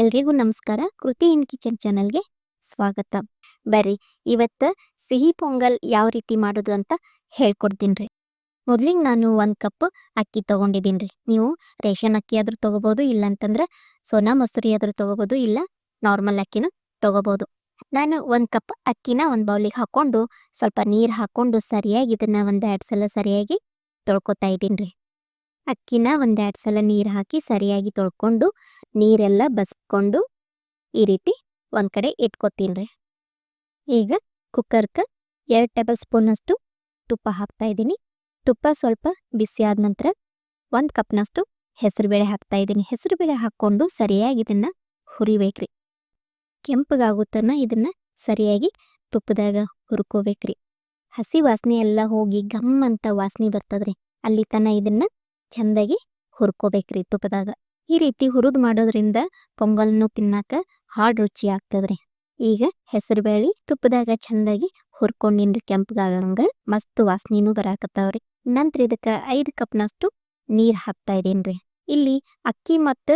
ಎಲ್ರಿಗೂ ನಮಸ್ಕಾರ. ಕೃತಿ ಇನ್ ಕಿಚನ್ ಚಾನಲ್ಗೆ ಸ್ವಾಗತ. ಬರ್ರಿ, ಇವತ್ತ ಸಿಹಿ ಪೊಂಗಲ್ ಯಾವ ರೀತಿ ಮಾಡೋದು ಅಂತ ಹೇಳ್ಕೊಡ್ತೀನಿ ಮೊದ್ಲಿಗೆ ನಾನು ಒಂದ್ ಕಪ್ ಅಕ್ಕಿ ತಗೊಂಡಿದ್ದೀನಿ ರೀ ನೀವು ರೇಷನ್ ಅಕ್ಕಿ ಆದ್ರೂ ಇಲ್ಲ ಇಲ್ಲಂತಂದ್ರೆ ಸೋನಾ ಮಸೂರಿ ಆದ್ರೂ ತೊಗೋಬೋದು, ಇಲ್ಲ ನಾರ್ಮಲ್ ಅಕ್ಕಿನ ತೊಗೋಬೋದು. ನಾನು ಒಂದ್ ಕಪ್ ಅಕ್ಕಿನ ಒಂದು ಬೌಲಿಗೆ ಹಾಕೊಂಡು ಸ್ವಲ್ಪ ನೀರು ಹಾಕೊಂಡು ಸರಿಯಾಗಿ ಇದನ್ನ ಒಂದ್ ಎರಡು ಸಲ ಸರಿಯಾಗಿ ತೊಳ್ಕೊತಾ ಇದ್ದೀನಿ ರೀ ಅಕ್ಕಿನ ಒಂದೆರಡು ಸಲ ನೀರು ಹಾಕಿ ಸರಿಯಾಗಿ ತೊಳ್ಕೊಂಡು ನೀರೆಲ್ಲ ಬಸ್ಕೊಂಡು ಈ ರೀತಿ ಒಂದು ಕಡೆ ಇಟ್ಕೊತೀನಿ ರೀ. ಈಗ ಕುಕ್ಕರ್ಗೆ ಎರಡು ಟೇಬಲ್ ಸ್ಪೂನಷ್ಟು ತುಪ್ಪ ಹಾಕ್ತಾ ಇದ್ದೀನಿ. ತುಪ್ಪ ಸ್ವಲ್ಪ ಬಿಸಿ ಆದ ನಂತರ ಒಂದು ಕಪ್ನಷ್ಟು ಹೆಸರುಬೇಳೆ ಹಾಕ್ತಾ ಇದ್ದೀನಿ. ಹೆಸರುಬೇಳೆ ಹಾಕ್ಕೊಂಡು ಸರಿಯಾಗಿ ಇದನ್ನು ಹುರಿಬೇಕ್ರಿ. ಕೆಂಪಗಾಗುತ್ತನ ಇದನ್ನು ಸರಿಯಾಗಿ ತುಪ್ಪದಾಗ ಹುರ್ಕೋಬೇಕ್ರಿ. ಹಸಿ ವಾಸನೆ ಎಲ್ಲ ಹೋಗಿ ಘಮ್ ಅಂತ ವಾಸನೆ ಬರ್ತದ್ರಿ. ಅಲ್ಲಿ ತನ ಇದನ್ನ ಚಂದಾಗಿ ಹುರ್ಕೋಬೇಕ್ರಿ ತುಪ್ಪದಾಗ. ಈ ರೀತಿ ಹುರಿದು ಮಾಡೋದ್ರಿಂದ ಪೊಂಗಲ್ನು ತಿನ್ನಾಕ ಹಾಡ್ ರುಚಿ ಆಗ್ತದ್ರಿ. ಈಗ ಹೆಸರುಬೇಳಿ ತುಪ್ಪದಾಗ ಚಂದಾಗಿ ಹುರ್ಕೊಂಡಿನ್ರಿ ಕೆಂಪಗಾಗಂಗ ಮಸ್ತ್ ವಾಸನೆನೂ ಬರಾಕತ್ತಾವ್ರಿ. ನಂತರ ಇದಕ್ಕ ಐದು ಕಪ್ನಷ್ಟು ನೀರ್ ಹಾಕ್ತಾ ಇದೀನ್ರಿ. ಇಲ್ಲಿ ಅಕ್ಕಿ ಮತ್ತು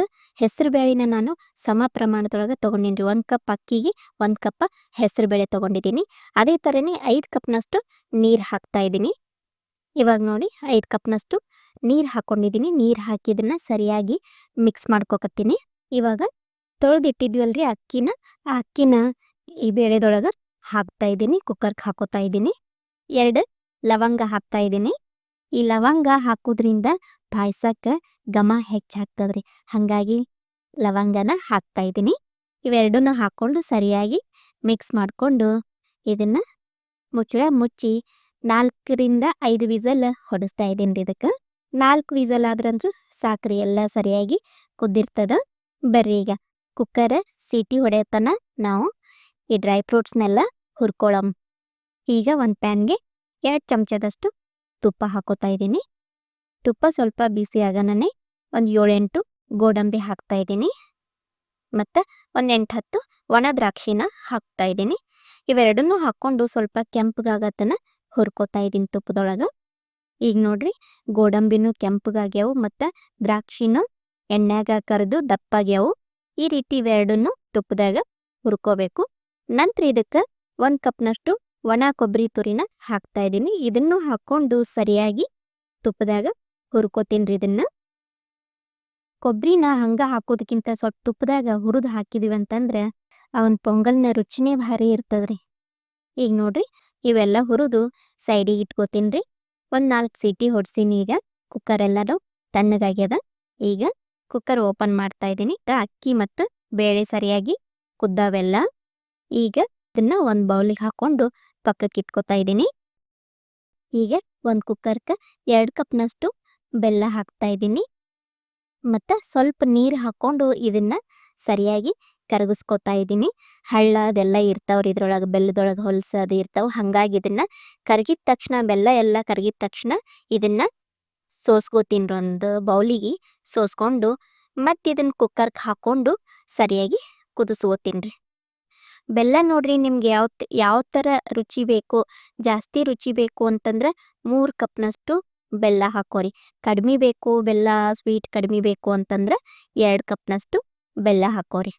ಬ್ಯಾಳಿನ ನಾನು ಸಮ ಪ್ರಮಾಣದೊಳಗೆ ತೊಗೊಂಡಿನ್ರಿ. ಒಂದು ಕಪ್ ಅಕ್ಕಿಗೆ ಒಂದ್ ಕಪ್ ಹೆಸರುಬೇಳೆ ತೊಗೊಂಡಿದ್ದೀನಿ. ಅದೇ ಥರನೇ ಐದು ಕಪ್ನಷ್ಟು ನೀರ್ ಹಾಕ್ತಾ ಇದ್ದೀನಿ ಇವಾಗ ನೋಡಿ ಐದು ಕಪ್ನಷ್ಟು ನೀರು ಹಾಕ್ಕೊಂಡಿದ್ದೀನಿ ನೀರು ಹಾಕಿದನ್ನ ಸರಿಯಾಗಿ ಮಿಕ್ಸ್ ಮಾಡ್ಕೊಕತ್ತೀನಿ. ಇವಾಗ ತೊಳೆದಿಟ್ಟಿದ್ವಲ್ರಿ ಅಕ್ಕಿನ, ಆ ಅಕ್ಕಿನ ಈ ಬೇಳೆದೊಳಗೆ ಹಾಕ್ತಾ ಇದ್ದೀನಿ ಕುಕ್ಕರ್ಗೆ ಹಾಕೋತಾ ಇದ್ದೀನಿ. ಎರಡು ಲವಂಗ ಹಾಕ್ತಾ ಇದ್ದೀನಿ. ಈ ಲವಂಗ ಹಾಕೋದ್ರಿಂದ ಪಾಯಸಕ್ಕೆ ಘಮ ಹೆಚ್ಚಾಗ್ತದ್ರಿ ಹಾಗಾಗಿ ಲವಂಗನ ಹಾಕ್ತಾ ಇದ್ದೀನಿ. ಇವೆರಡನ್ನೂ ಹಾಕ್ಕೊಂಡು ಸರಿಯಾಗಿ ಮಿಕ್ಸ್ ಮಾಡಿಕೊಂಡು ಇದನ್ನು ಮುಚ್ಚಳ ಮುಚ್ಚಿ ನಾಲ್ಕರಿಂದ ಐದು ವಿಸಲ್ ಹೊಡಿಸ್ತಾ ಇದ್ದೀನಿ ರೀ ಇದಕ್ಕೆ. ನಾಲ್ಕು ವಿಸಲ್ ಆದ್ರಂದ್ರೂ ಸಾಕ್ರಿ, ಎಲ್ಲ ಸರಿಯಾಗಿ ಕುದ್ದಿರ್ತದ. ಬರ್ರಿ ಈಗ ಕುಕ್ಕರ್ ಸೀಟಿ ಹೊಡೆಯತನ ನಾವು ಈ ಡ್ರೈ ಫ್ರೂಟ್ಸ್ನೆಲ್ಲ ಹುರ್ಕೊಳಮ್ ಈಗ ಒಂದು ಪ್ಯಾನ್ಗೆ ಎರಡು ಚಮಚದಷ್ಟು ತುಪ್ಪ ಹಾಕೋತಾ ಇದ್ದೀನಿ. ತುಪ್ಪ ಸ್ವಲ್ಪ ಬಿಸಿ ಆಗನೇ ಒಂದು ಏಳೆಂಟು ಗೋಡಂಬಿ ಹಾಕ್ತಾ ಇದ್ದೀನಿ. ಮತ್ತು ಒಂದು ಎಂಟು ಹತ್ತು ಒಣ ದ್ರಾಕ್ಷಿನ ಹಾಕ್ತಾ ಇದ್ದೀನಿ. ಇವೆರಡನ್ನೂ ಹಾಕ್ಕೊಂಡು ಸ್ವಲ್ಪ ಕೆಂಪಗಾಗತನ ಹುರ್ಕೋತಾ ಇದ್ದೀನಿ ತುಪ್ಪದೊಳಗೆ. ಈಗ ನೋಡ್ರಿ ಗೋಡಂಬಿನೂ ಕೆಂಪಗಾಗ್ಯಾವು ಮತ್ತು ದ್ರಾಕ್ಷಿನೂ ಎಣ್ಣೆಗ ಕರೆದು ದಪ್ಪಾಗ್ಯಾವು. ಈ ರೀತಿ ಇವೆರಡನ್ನು ತುಪ್ಪದಾಗ ಹುರ್ಕೋಬೇಕು. ನಂತರ ಇದಕ್ಕೆ ಒಂದು ಕಪ್ನಷ್ಟು ಒಣ ಕೊಬ್ಬರಿ ತುರಿನ ಹಾಕ್ತಾ ಇದ್ದೀನಿ. ಇದನ್ನು ಹಾಕ್ಕೊಂಡು ಸರಿಯಾಗಿ ತುಪ್ಪದಾಗ ಹುರ್ಕೋತೀನಿ ಇದನ್ನ. ಕೊಬ್ಬರಿನ ಹಂಗ ಹಾಕೋದಕ್ಕಿಂತ ಸ್ವಲ್ಪ ತುಪ್ಪದಾಗ ಹುರಿದು ಹಾಕಿದೀವಿ ಅಂತಂದ್ರೆ ಅವನ್ ಪೊಂಗಲ್ನ ರುಚಿನೇ ಭಾರಿ ಇರ್ತದ್ರಿ. ಈಗ ನೋಡ್ರಿ ಇವೆಲ್ಲ ಹುರಿದು ಸೈಡಿಗೆ ಇಟ್ಕೋತೀನಿ ರೀ ಒಂದು ನಾಲ್ಕು ಸೀಟಿ ಹೊಡ್ಸೀನಿ ಈಗ. ಕುಕ್ಕರ್ ಎಲ್ಲದು ತಣ್ಣಗಾಗ್ಯದ ಈಗ ಕುಕ್ಕರ್ ಓಪನ್ ಮಾಡ್ತಾ ಇದ್ದೀನಿ. ಅಕ್ಕಿ ಮತ್ತು ಬೇಳೆ ಸರಿಯಾಗಿ ಕುದ್ದಾವೆಲ್ಲ. ಈಗ ಇದನ್ನ ಒಂದು ಬೌಲಿಗೆ ಹಾಕೊಂಡು ಪಕ್ಕಕ್ಕೆ ಇಟ್ಕೋತಾ ಇದ್ದೀನಿ. ಈಗ ಒಂದು ಕುಕ್ಕರ್ಗೆ ಎರಡು ಕಪ್ನಷ್ಟು ಬೆಲ್ಲ ಹಾಕ್ತಾ ಇದ್ದೀನಿ. ಮತ್ತು ಸ್ವಲ್ಪ ನೀರು ಹಾಕ್ಕೊಂಡು ಇದನ್ನ ಸರಿಯಾಗಿ ಕರಗಿಸ್ಕೊತಾ ಇದ್ದೀನಿ. ಹಳ್ಳ ಅದೆಲ್ಲ ಇರ್ತಾವ್ರಿ ಇದ್ರೊಳಗೆ ಬೆಲ್ಲದೊಳಗೆ ಹೊಲಸು ಅದು ಇರ್ತಾವೆ. ಹಾಗಾಗಿ ಇದನ್ನ ಕರಗಿದ ತಕ್ಷಣ, ಬೆಲ್ಲ ಎಲ್ಲ ಕರಗಿದ ತಕ್ಷಣ ಇದನ್ನ ಸೋಸ್ಕೋತೀನಿ ಒಂದು ಬೌಲಿಗೆ ಸೋಸ್ಕೊಂಡು ಮತ್ತು ಇದನ್ನ ಕುಕ್ಕರ್ಗೆ ಹಾಕ್ಕೊಂಡು ಸರಿಯಾಗಿ ಕುದಿಸ್ಕೋತೀನಿ ರೀ. ಬೆಲ್ಲ ನೋಡ್ರಿ ನಿಮ್ಗೆ ಯಾವ ಯಾವ ಥರ ರುಚಿ ಬೇಕು, ಜಾಸ್ತಿ ರುಚಿ ಬೇಕು ಅಂತಂದ್ರೆ ಮೂರು ಕಪ್ನಷ್ಟು ಬೆಲ್ಲ ಹಾಕೋರಿ. ಕಡಿಮೆ ಬೇಕು ಬೆಲ್ಲ, ಸ್ವೀಟ್ ಕಡಿಮೆ ಬೇಕು ಅಂತಂದ್ರೆ ಎರಡು ಕಪ್ನಷ್ಟು ಬೆಲ್ಲ ಹಾಕೋರಿ.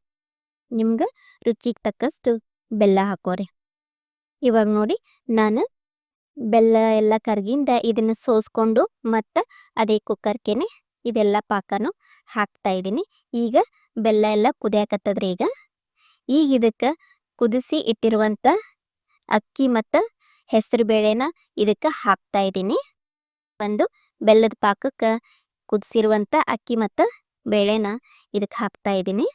ನಿಮ್ಗೆ ರುಚಿಗೆ ತಕ್ಕಷ್ಟು ಬೆಲ್ಲ ಹಾಕೋರಿ. ಇವಾಗ ನೋಡಿ ನಾನು ಬೆಲ್ಲ ಎಲ್ಲ ಕರ್ಗಿಂದ ಇದನ್ನು ಸೋಸ್ಕೊಂಡು ಮತ್ತು ಅದೇ ಕುಕ್ಕರ್ಗೆನೆ ಇದೆಲ್ಲ ಪಾಕನು ಹಾಕ್ತಾ ಇದ್ದೀನಿ. ಈಗ ಬೆಲ್ಲ ಎಲ್ಲ ಕುದಿಯಾಕತ್ತದ್ರಿ ಈಗ. ಈಗ ಇದಕ್ಕೆ ಕುದಿಸಿ ಇಟ್ಟಿರುವಂಥ ಅಕ್ಕಿ ಮತ್ತು ಹೆಸರು ಬೇಳೆನ ಇದಕ್ಕೆ ಹಾಕ್ತಾ ಇದ್ದೀನಿ. ಒಂದು ಬೆಲ್ಲದ ಪಾಕಕ್ಕೆ ಕುದಿಸಿರುವಂಥ ಅಕ್ಕಿ ಮತ್ತು ಬೇಳೆನ ಇದಕ್ಕೆ ಹಾಕ್ತಾ ಇದ್ದೀನಿ.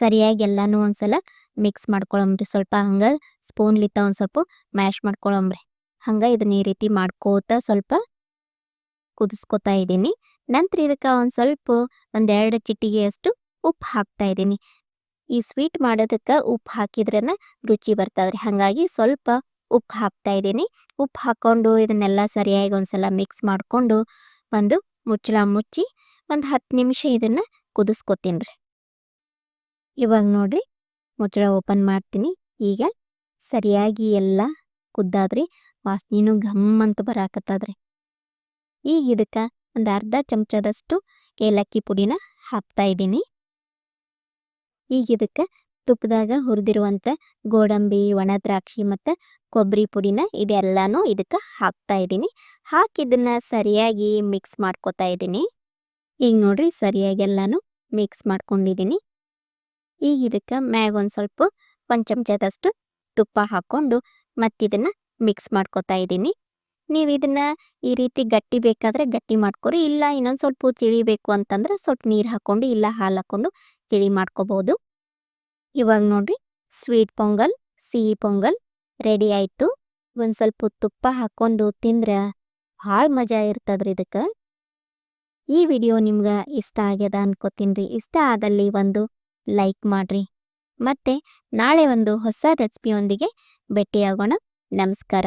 ಸರಿಯಾಗಿ ಎಲ್ಲಾನು ಒಂದ್ಸಲ ಮಿಕ್ಸ್ ಮಾಡ್ಕೊಳಮ್ರಿ ಸ್ವಲ್ಪ ಹಂಗೆ ಸ್ಪೂನ್ಲಿತ್ತ ಒಂದು ಸ್ವಲ್ಪ ಮ್ಯಾಶ್ ಮಾಡ್ಕೊಳಮ್ರಿ ಹಂಗೆ ಇದನ್ನ ಈ ರೀತಿ ಮಾಡ್ಕೋತ ಸ್ವಲ್ಪ ಕುದಿಸ್ಕೊತಾ ಇದ್ದೀನಿ. ನಂತರ ಇದಕ್ಕೆ ಒಂದು ಸ್ವಲ್ಪ ಒಂದೆರಡು ಚಿಟಿಗೆಯಷ್ಟು ಉಪ್ಪು ಹಾಕ್ತಾ ಇದ್ದೀನಿ. ಈ ಸ್ವೀಟ್ ಮಾಡೋದಕ್ಕೆ ಉಪ್ಪು ಹಾಕಿದ್ರನ ರುಚಿ ಬರ್ತದ್ರಿ. ಹಾಗಾಗಿ ಸ್ವಲ್ಪ ಉಪ್ಪು ಹಾಕ್ತಾ ಇದ್ದೀನಿ. ಉಪ್ಪು ಹಾಕ್ಕೊಂಡು ಇದನ್ನೆಲ್ಲ ಸರಿಯಾಗಿ ಒಂದ್ಸಲ ಮಿಕ್ಸ್ ಮಾಡಿಕೊಂಡು ಒಂದು ಮುಚ್ಚಳ ಮುಚ್ಚಿ ಒಂದು ಹತ್ತು ನಿಮಿಷ ಇದನ್ನು ಕುದಿಸ್ಕೊತೀನಿ ರೀ ಇವಾಗ ನೋಡ್ರಿ ಮುಚ್ಚಳ ಓಪನ್ ಮಾಡ್ತೀನಿ. ಈಗ ಸರಿಯಾಗಿ ಎಲ್ಲ ಕುದ್ದಾದ್ರಿ ವಾಸನೆನು ಘಮ್ ಅಂತ ಬರಾಕತ್ತದ್ರಿ. ಈಗ ಇದಕ್ಕೆ ಒಂದು ಅರ್ಧ ಚಮಚದಷ್ಟು ಏಲಕ್ಕಿ ಪುಡಿನ ಹಾಕ್ತಾ ಇದ್ದೀನಿ. ಈಗ ಇದಕ್ಕೆ ತುಪ್ಪದಾಗ ಹುರಿದಿರುವಂಥ ಗೋಡಂಬಿ, ಒಣ ದ್ರಾಕ್ಷಿ ಮತ್ತು ಕೊಬ್ಬರಿ ಪುಡಿನ ಇದೆಲ್ಲನೂ ಇದಕ್ಕೆ ಹಾಕ್ತಾ ಇದ್ದೀನಿ. ಹಾಕಿದ್ದನ್ನು ಸರಿಯಾಗಿ ಮಿಕ್ಸ್ ಮಾಡ್ಕೊತಾ ಇದ್ದೀನಿ. ಈಗ ನೋಡ್ರಿ ಸರಿಯಾಗಿ ಎಲ್ಲನೂ ಮಿಕ್ಸ್ ಮಾಡ್ಕೊಂಡಿದ್ದೀನಿ. ಈಗ ಇದಕ್ಕೆ ಮ್ಯಾಗ ಒಂದು ಸ್ವಲ್ಪ ಒಂದು ಚಮಚದಷ್ಟು ತುಪ್ಪ ಹಾಕ್ಕೊಂಡು ಮತ್ತಿದನ್ನು ಮಿಕ್ಸ್ ಮಾಡ್ಕೊತಾ ಇದ್ದೀನಿ. ನೀವು ಇದನ್ನು ಈ ರೀತಿ ಗಟ್ಟಿ ಬೇಕಾದರೆ ಗಟ್ಟಿ ಮಾಡ್ಕೊರಿ, ಇಲ್ಲ ಇನ್ನೊಂದು ಸ್ವಲ್ಪ ತಿಳಿಬೇಕು ಅಂತಂದ್ರೆ ಸ್ವಲ್ಪ ನೀರು ಹಾಕ್ಕೊಂಡು ಇಲ್ಲ ಹಾಲು ಹಾಕ್ಕೊಂಡು ತಿಳಿ ಮಾಡ್ಕೋಬೋದು. ಇವಾಗ ನೋಡ್ರಿ ಸ್ವೀಟ್ ಪೊಂಗಲ್, ಸಿಹಿ ಪೊಂಗಲ್ ರೆಡಿ ಆಯಿತು. ಒಂದು ಸ್ವಲ್ಪ ತುಪ್ಪ ಹಾಕ್ಕೊಂಡು ತಿಂದ್ರೆ ಭಾಳ ಮಜಾ ಇರ್ತದ್ರಿ ಇದಕ್ಕೆ. ಈ ವಿಡಿಯೋ ನಿಮ್ಗೆ ಇಷ್ಟ ಆಗ್ಯದ ಅನ್ಕೋತೀನಿ ರೀ. ಇಷ್ಟ ಆದಲ್ಲಿ ಒಂದು ಲೈಕ್ ಮಾಡ್ರಿ. ಮತ್ತೆ ನಾಳೆ ಒಂದು ಹೊಸ ರೆಸಿಪಿಯೊಂದಿಗೆ ಭೇಟಿಯಾಗೋಣ. ನಮಸ್ಕಾರ.